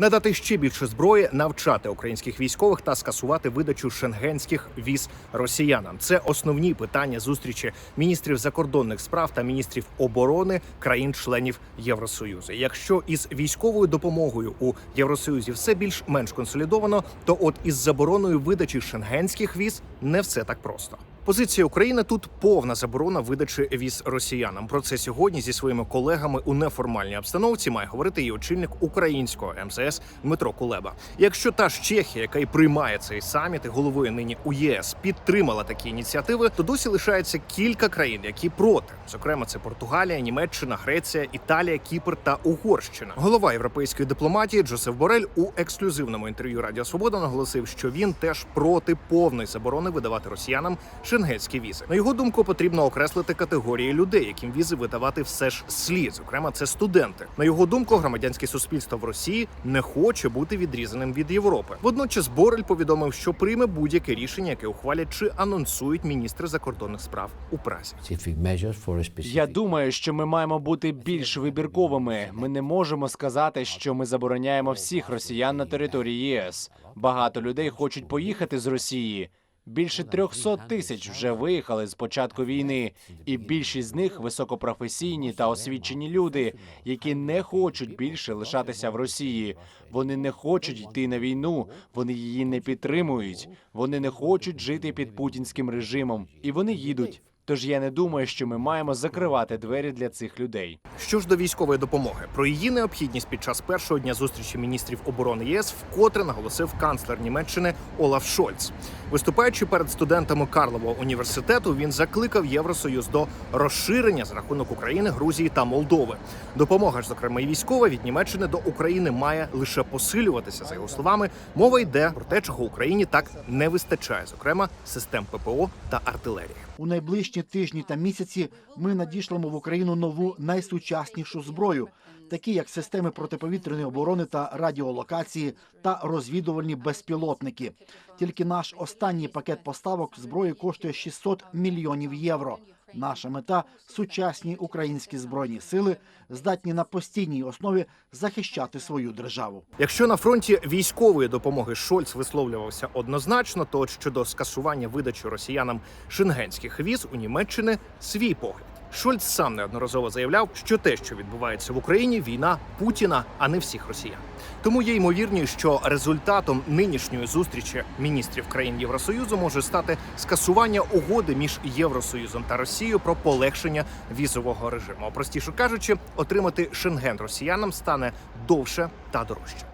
Надати ще більше зброї, навчати українських військових та скасувати видачу шенгенських віз росіянам. Це основні питання зустрічі міністрів закордонних справ та міністрів оборони країн-членів Євросоюзу. Якщо із військовою допомогою у Євросоюзі все більш-менш консолідовано, то от із забороною видачі шенгенських віз не все так просто. Позиція України тут повна заборона видачі віз росіянам. Про це сьогодні зі своїми колегами у неформальній обстановці має говорити і очільник українського МЗС Дмитро Кулеба. Якщо та ж Чехія, яка й приймає цей саміт і головує нині у ЄС, підтримала такі ініціативи, то досі лишається кілька країн, які проти. Зокрема, це Португалія, Німеччина, Греція, Італія, Кіпр та Угорщина. Голова європейської дипломатії Джозеф Борель у ексклюзивному інтерв'ю Радіо Свобода наголосив, що він теж проти повної заборони видавати росіянам шенгенські візи. На його думку, потрібно окреслити категорії людей, яким візи видавати все ж слід. Зокрема, це студенти. На його думку, громадянське суспільство в Росії не хоче бути відрізаним від Європи. Водночас Борель повідомив, що прийме будь-яке рішення, яке ухвалять чи анонсують міністри закордонних справ у Празі. Я думаю, що ми маємо бути більш вибірковими. Ми не можемо сказати, що ми забороняємо всіх росіян на території ЄС. Багато людей хочуть поїхати з Росії. Більше 300 тисяч вже виїхали з початку війни, і більшість з них високопрофесійні та освічені люди, які не хочуть більше лишатися в Росії. Вони не хочуть йти на війну, вони її не підтримують. Вони не хочуть жити під путінським режимом, і вони їдуть. Тож я не думаю, що ми маємо закривати двері для цих людей. Що ж до військової допомоги, про її необхідність під час першого дня зустрічі міністрів оборони ЄС вкотре наголосив канцлер Німеччини Олаф Шольц. Виступаючи перед студентами Карлового університету, він закликав Євросоюз до розширення за рахунок України, Грузії та Молдови. Допомога ж, зокрема, і військова від Німеччини до України має лише посилюватися. За його словами, мова йде про те, чого Україні так не вистачає, зокрема систем ППО та артилерії. У найближчі тижні та місяці ми надішлемо в Україну нову найсучаснішу зброю, такі як системи протиповітряної оборони та радіолокації та розвідувальні безпілотники. Тільки наш останній пакет поставок зброї коштує 600 мільйонів євро. Наша мета сучасні українські збройні сили здатні на постійній основі захищати свою державу. Якщо на фронті військової допомоги Шольц висловлювався однозначно, то щодо скасування видачі росіянам шенгенських віз у Німеччини свій погляд. Шольц сам неодноразово заявляв, що те, що відбувається в Україні, війна Путіна, а не всіх росіян. Тому є ймовірність, що результатом нинішньої зустрічі міністрів країн Євросоюзу може стати скасування угоди між Євросоюзом та Росією про полегшення візового режиму. А Простіше кажучи, отримати шенген росіянам стане довше та дорожче.